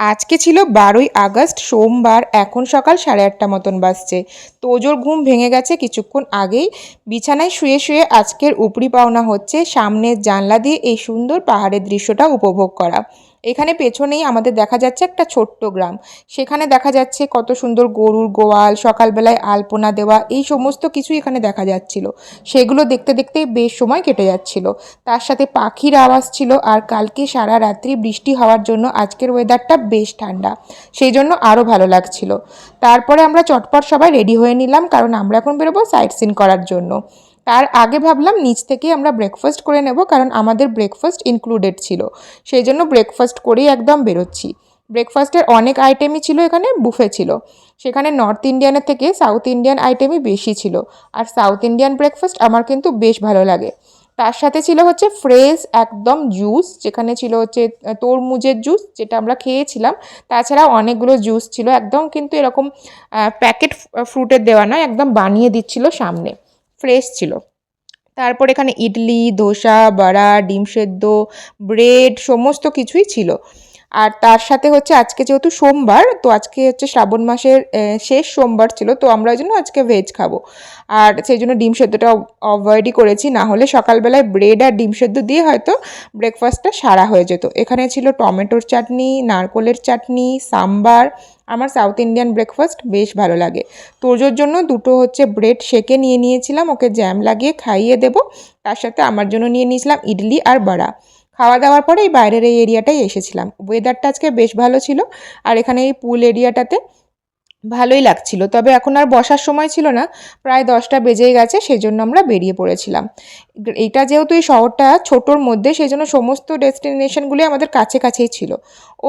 আজকে ছিল বারোই আগস্ট, সোমবার, এখন সকাল সাড়ে আটটা মতন বাজছে। তোজোর ঘুম ভেঙে গেছে কিছুক্ষণ আগেই। বিছানায় শুয়ে শুয়ে আজকের উপরি পাওনা হচ্ছে সামনের জানলা দিয়ে এই সুন্দর পাহাড়ের দৃশ্যটা উপভোগ করা। এখানে পেছনেই আমাদের দেখা যাচ্ছে একটা ছোট্ট গ্রাম। সেখানে দেখা যাচ্ছে কত সুন্দর গরুর গোয়াল, সকালবেলায় আলপনা দেওয়া, এই সমস্ত কিছুই এখানে দেখা যাচ্ছিল। সেগুলো দেখতে দেখতে বেশ সময় কেটে যাচ্ছিল। তার সাথে পাখির আওয়াজ ছিল আর কালকে সারা রাত্রি বৃষ্টি হওয়ার জন্য আজকের ওয়েদারটা বেশ ঠান্ডা। সেই জন্য আরও ভালো লাগছিল। তারপরে আমরা চটপট সবাই রেডি হয়ে নিলাম কারণ আমরা এখন বেরোবো সাইট সিন করার জন্য। তার আগে ভাবলাম নিচ থেকেই আমরা ব্রেকফাস্ট করে নেব, কারণ আমাদের ব্রেকফাস্ট ইনক্লুডেড ছিল। সেই জন্য ব্রেকফাস্ট করেই একদম বেরোচ্ছি। ব্রেকফাস্টের অনেক আইটেমই ছিল এখানে বুফে ছিল। সেখানে নর্থ ইন্ডিয়ানের থেকে সাউথ ইন্ডিয়ান আইটেমই বেশি ছিল। আর সাউথ ইন্ডিয়ান ব্রেকফাস্ট আমার কিন্তু বেশ ভালো লাগে। তার সাথে ছিল হচ্ছে ফ্রেশ একদম জুস যেখানে ছিল হচ্ছে তরমুজের জুস যেটা আমরা খেয়েছিলাম। তাছাড়াও অনেকগুলো জুস ছিল, একদম কিন্তু এরকম প্যাকেট ফ্রুটের দেওয়া নয়, একদম বানিয়ে দিচ্ছিল সামনে। ফ্রেশ ছিল। তারপর এখানে ইডলি ধোসা বড়া ডিম সেদ্ধ ব্রেড সমস্ত কিছুই ছিল। আর তার সাথে হচ্ছে আজকে যেহেতু সোমবার, তো আজকে হচ্ছে শ্রাবণ মাসের শেষ সোমবার ছিল, তো আমরা ওই জন্য আজকে ভেজ খাব। আর সেই জন্য ডিম সেদ্ধটা অ্যাভয়েডই করেছি, না হলে সকালবেলায় ব্রেড আর ডিম সেদ্ধ দিয়ে হয়তো ব্রেকফাস্টটা সারা হয়ে যেত। এখানে ছিল টমেটোর চাটনি, নারকোলের চাটনি, সাম্বার। আমার সাউথ ইন্ডিয়ান ব্রেকফাস্ট বেশ ভালো লাগে। তোজোর জন্য দুটো হচ্ছে ব্রেড সেকে নিয়ে নিয়েছিলাম, ওকে জ্যাম লাগিয়ে খাইয়ে দেবো, তার সাথে আমার জন্য নিয়ে নিয়েছিলাম ইডলি আর বড়া। খাওয়া দাওয়ার পরে এই বাইরের এই এরিয়াটাই এসেছিলাম। ওয়েদারটা আজকে বেশ ভালো ছিল আর এখানে এই পুল এরিয়াটাতে ভালোই লাগছিল। তবে এখন আর বসার সময় ছিল না, প্রায় দশটা বেজেই গেছে সেই জন্য আমরা বেরিয়ে পড়েছিলাম। এইটা যেহেতু এই শহরটা ছোটোর মধ্যে সেই জন্য সমস্ত ডেস্টিনেশনগুলি আমাদের কাছে কাছেই ছিল।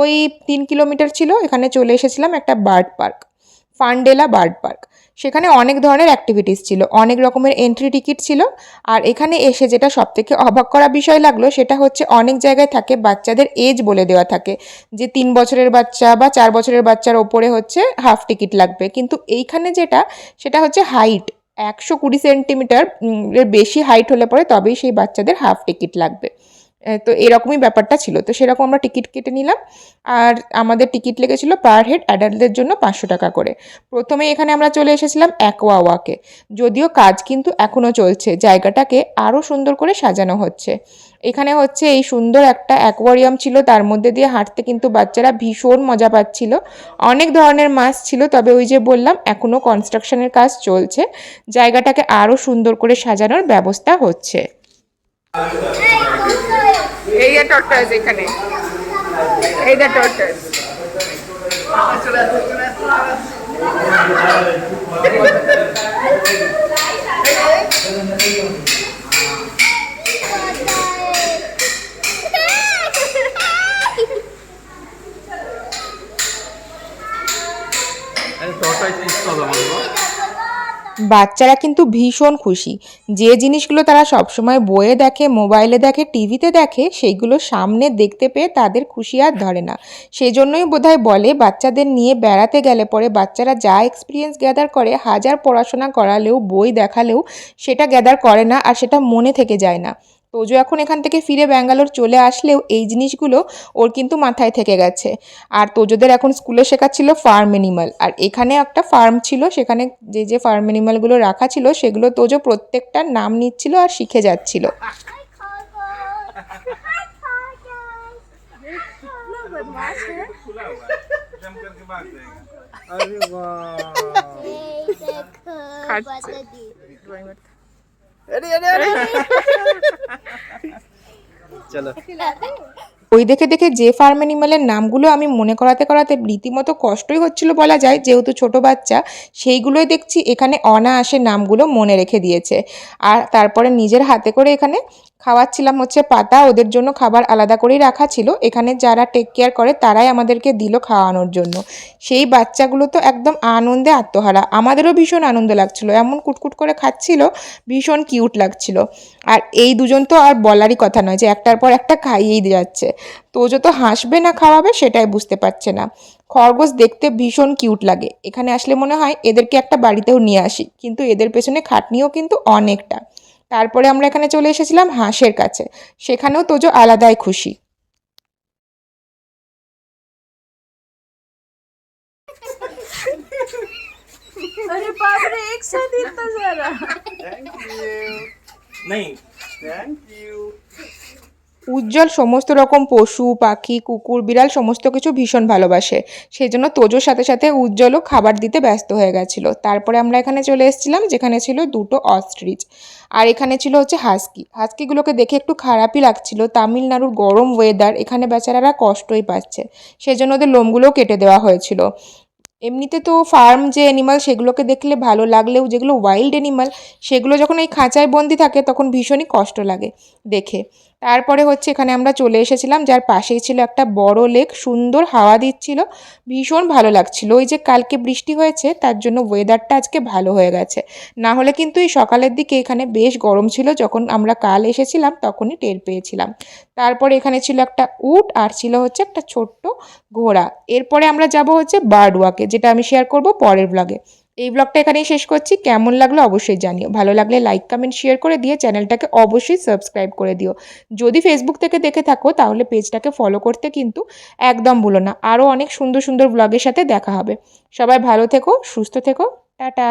ওই তিন কিলোমিটার ছিল, এখানে চলে এসেছিলাম একটা বার্ড পার্ক। ফান্ডেলা বার্ড পার্ক। সেখানে অনেক ধরনের অ্যাক্টিভিটিস ছিল, অনেক রকমের এন্ট্রি টিকিট ছিল আর এখানে এসে যেটা সবথেকে অবাক করা বিষয় লাগল সেটা হচ্ছে অনেক জায়গায় থাকে বাচ্চাদের এজ বলে দেওয়া থাকে, যে তিন বছরের বাচ্চা বা চার বছরের বাচ্চার ওপরে হচ্ছে হাফ টিকিট লাগবে। কিন্তু এইখানে যেটা, সেটা হচ্ছে হাইট একশো কুড়ি সেন্টিমিটার বেশি হাইট হলে পরে তবেই সেই বাচ্চাদের হাফ টিকিট লাগবে। তো এরকমই ব্যাপারটা ছিল। তো সেরকম আমরা টিকিট কেটে নিলাম। আর আমাদের টিকিট লেগেছিল পার হেড অ্যাডাল্টদের জন্য পাঁচশো টাকা করে। প্রথমে এখানে আমরা চলে এসেছিলাম অ্যাকোয়াওয়াকে। যদিও কাজ কিন্তু এখনও চলছে। জায়গাটাকে আরও সুন্দর করে সাজানো হচ্ছে। এখানে হচ্ছে এই সুন্দর একটা অ্যাকোয়ারিয়াম ছিল। তার মধ্যে দিয়ে হাঁটতে কিন্তু বাচ্চারা ভীষণ মজা পাচ্ছিল। অনেক ধরনের মাছ ছিল, তবে ওই যে বললাম এখনও কনস্ট্রাকশনের কাজ চলছে। জায়গাটাকে আরও সুন্দর করে সাজানোর ব্যবস্থা হচ্ছে। এই যে টর্টাস এখানে এই যে টর্টাস হবে আমাদের বল। বাচ্চারা কিন্তু ভীষণ খুশি। যে জিনিসগুলো তারা সবসময় বইয়ে দেখে, মোবাইলে দেখে, টিভিতে দেখে, সেইগুলো সামনে দেখতে পেয়ে তাদের খুশি আর ধরে না। সেই জন্যই বোধহয় বলে, বাচ্চাদের নিয়ে বেড়াতে গেলে পরে বাচ্চারা যা এক্সপিরিয়েন্স গ্যাদার করে, হাজার পড়াশোনা করালেও, বই দেখালেও, সেটা গ্যাদার করে না আর সেটা মনে থেকে যায় না। তোজো এখন এখান থেকে ফিরে ব্যাঙ্গালোর চলে আসলেও এই জিনিসগুলো ওর কিন্তু মাথায় থেকে গেছে। আর তোজোদের এখন স্কুলে শেখাচ্ছিল ফার্ম অ্যানিমাল আর এখানে একটা ফার্ম ছিল সেখানে যে যে ফার্ম অ্যানিমালগুলো রাখা ছিল সেগুলো তোজো প্রত্যেকটার নাম নিচ্ছিল আর শিখে যাচ্ছিল। খাচ্ছে। চলো। ওই দেখে দেখে যে ফার্ম অ্যানিমালের নামগুলো আমি মনে করাতে করাতে রীতিমতো কষ্টই হচ্ছিল বলা যায় যেহেতু ছোট বাচ্চা সেইগুলোই দেখছি এখানে অনায়াসে নামগুলো মনে রেখে দিয়েছে। আর তারপরে নিজের হাতে করে এখানে খাওয়াচ্ছিলাম হচ্ছে পাতা ওদের জন্য খাবার আলাদা করেই রাখা ছিল। এখানে যারা টেক কেয়ার করে, তারাই আমাদেরকে দিল খাওয়ানোর জন্য। সেই বাচ্চাগুলো তো একদম আনন্দে আত্মহারা। আমাদেরও ভীষণ আনন্দ লাগছিল। এমন কুটকুট করে খাচ্ছিল, ভীষণ কিউট লাগছিল। আর এই দুজন তো আর বলারই কথা নয় যে একটার পর একটা খাইয়েই যাচ্ছে। তো হাসবে না খাওয়াবে, সেটাই বুঝতে পারছে না। খরগোশ দেখতে ভীষণ কিউট লাগে। এখানে আসলে মনে হয় এদেরকে একটা বাড়িতেও নিয়ে আসি। কিন্তু এদের পেছনে খাটনিও কিন্তু অনেকটা। তারপরে আমরা এখানে চলে এসেছিলাম হাঁসের কাছে। সেখানেও তোজো আলাদাই খুশি। अरे बाप रे উজ্জ্বল সমস্ত রকম পশু, পাখি, কুকুর, বিড়াল সমস্ত কিছু ভীষণ ভালোবাসে। সেই জন্য তোজোর সাথে সাথে উজ্জ্বলও খাবার দিতে ব্যস্ত হয়ে গেছিল। তারপরে আমরা এখানে চলে এসেছিলাম, যেখানে ছিল দুটো অস্ট্রিচ আর এখানে ছিল হচ্ছে হাস্কি হাস্কিগুলোকে দেখে একটু খারাপই লাগছিল। তামিলনাড়ুর গরম ওয়েদার এখানে বেচারারা কষ্টই পাচ্ছে। সেই জন্য ওদের লোমগুলোও কেটে দেওয়া হয়েছিল। এমনিতে তো ফার্ম যে অ্যানিমাল সেগুলোকে দেখলে ভালো লাগলেও, যেগুলো ওয়াইল্ড অ্যানিমাল সেগুলো যখন এই খাঁচায় বন্দি থাকে তখন ভীষণই কষ্ট লাগে দেখে। তারপরে হচ্ছে এখানে আমরা চলে এসেছিলাম, যার পাশেই ছিল একটা বড় লেক সুন্দর হাওয়া দিচ্ছিল, ভীষণ ভালো লাগছিল। ওই যে কালকে বৃষ্টি হয়েছে, তার জন্য ওয়েদারটা আজকে ভালো হয়ে গেছে। না হলে কিন্তু এই সকালের দিকে এখানে বেশ গরম ছিল, যখন আমরা কাল এসেছিলাম তখনই টের পেয়েছিলাম। তারপরে এখানে ছিল একটা উট, আর ছিল হচ্ছে একটা ছোট্ট ঘোড়া। এরপরে আমরা যাব হচ্ছে বার্ড ওয়াকে যেটা আমি শেয়ার করব পরের ব্লগে এই ব্লগটা এখানেই শেষ করছি। কেমন লাগল অবশ্যই জানিও। ভালো লাগলে লাইক কমেন্ট শেয়ার করে দিয়ে চ্যানেলটাকে অবশ্যই সাবস্ক্রাইব করে দিও। যদি ফেসবুক থেকে দেখে থাকো, তাহলে পেজটাকে ফলো করতে কিন্তু একদম ভুলো না। আরও অনেক সুন্দর সুন্দর ব্লগের সাথে দেখা হবে। সবাই ভালো থেকো, সুস্থ থেকো। টাটা!